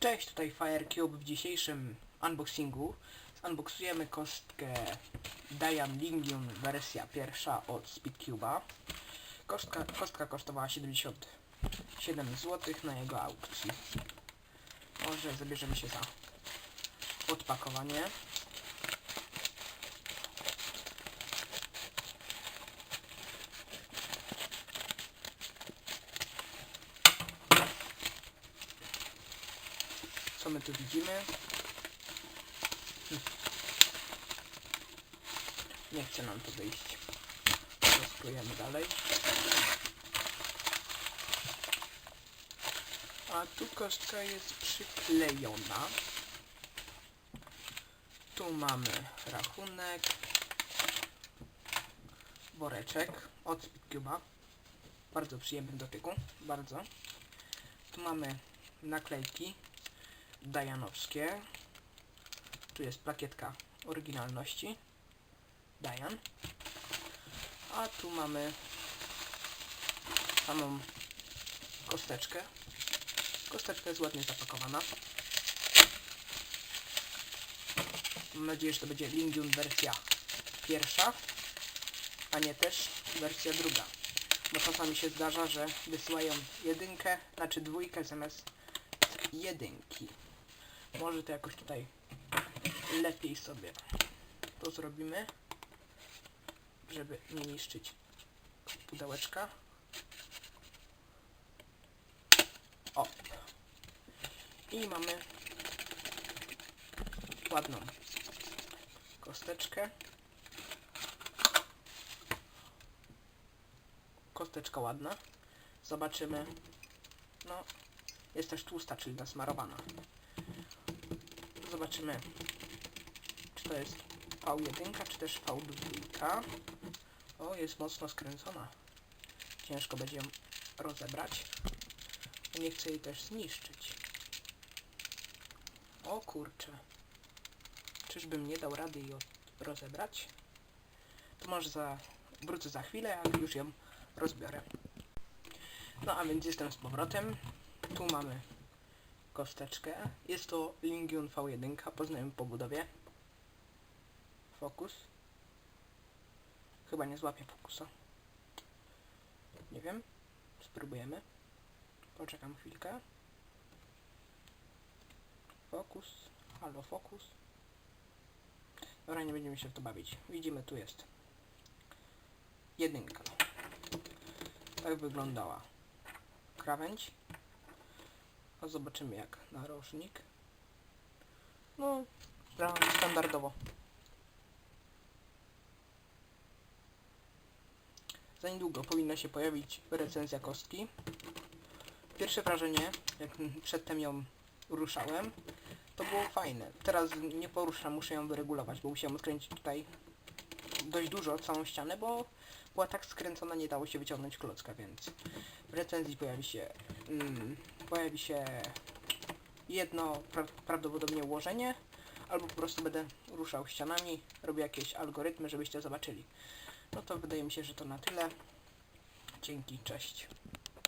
Cześć, tutaj FireCube. W dzisiejszym unboxingu unboxujemy kostkę Diam Lingium wersja pierwsza od Speedcube'a. Kostka, kostka kosztowała 77 zł na jego aukcji. Może zabierzemy się za odpakowanie. Co my tu widzimy? Hm. Nie chce nam to wyjść. Rozkrojemy dalej. A tu kostka jest przyklejona. Tu mamy rachunek. Woreczek od Speedcube'a. Bardzo przyjemny dotyku. Bardzo. Tu mamy naklejki Dajanowskie. Tu jest plakietka oryginalności. Dajan. A tu mamy samą kosteczkę. Kosteczka jest ładnie zapakowana. Mam nadzieję, że to będzie Lingiun wersja pierwsza, a nie też wersja druga. Bo czasami się zdarza, że wysyłają jedynkę, znaczy dwójkę zamiast jedynki. Może to jakoś tutaj lepiej sobie to zrobimy, żeby nie niszczyć pudełeczka. O. I mamy ładną kosteczkę. Kosteczka ładna. Zobaczymy. No, jest też tłusta, czyli nasmarowana. Zobaczymy, czy to jest V1, czy też V2. O, jest mocno skręcona. Ciężko będzie ją rozebrać. Nie chcę jej też zniszczyć. O kurczę. Czyżbym nie dał rady jej rozebrać? To może za... wrócę za chwilę, jak już ją rozbiorę. No a więc jestem z powrotem. Tu mamy kosteczkę. Jest to Lingion V1. Poznajemy po budowie. Fokus. Chyba nie złapie fokusa. Nie wiem. Spróbujemy. Poczekam chwilkę. Fokus. Halo, fokus. Dobra, nie będziemy się w to bawić. Widzimy, tu jest. Jedynka. Tak wyglądała krawędź. A zobaczymy jak narożnik. No, standardowo. Za niedługo powinna się pojawić recenzja kostki. Pierwsze wrażenie, jak przedtem ją ruszałem, to było fajne. Teraz nie poruszam, muszę ją wyregulować, bo musiałem odkręcić tutaj dość dużo całą ścianę, bo była tak skręcona, nie dało się wyciągnąć klocka, więc w recenzji pojawi się mm, pojawi się jedno pra prawdopodobnie ułożenie, albo po prostu będę ruszał ścianami, robię jakieś algorytmy, żebyście zobaczyli. No to wydaje mi się, że to na tyle. Dzięki, cześć.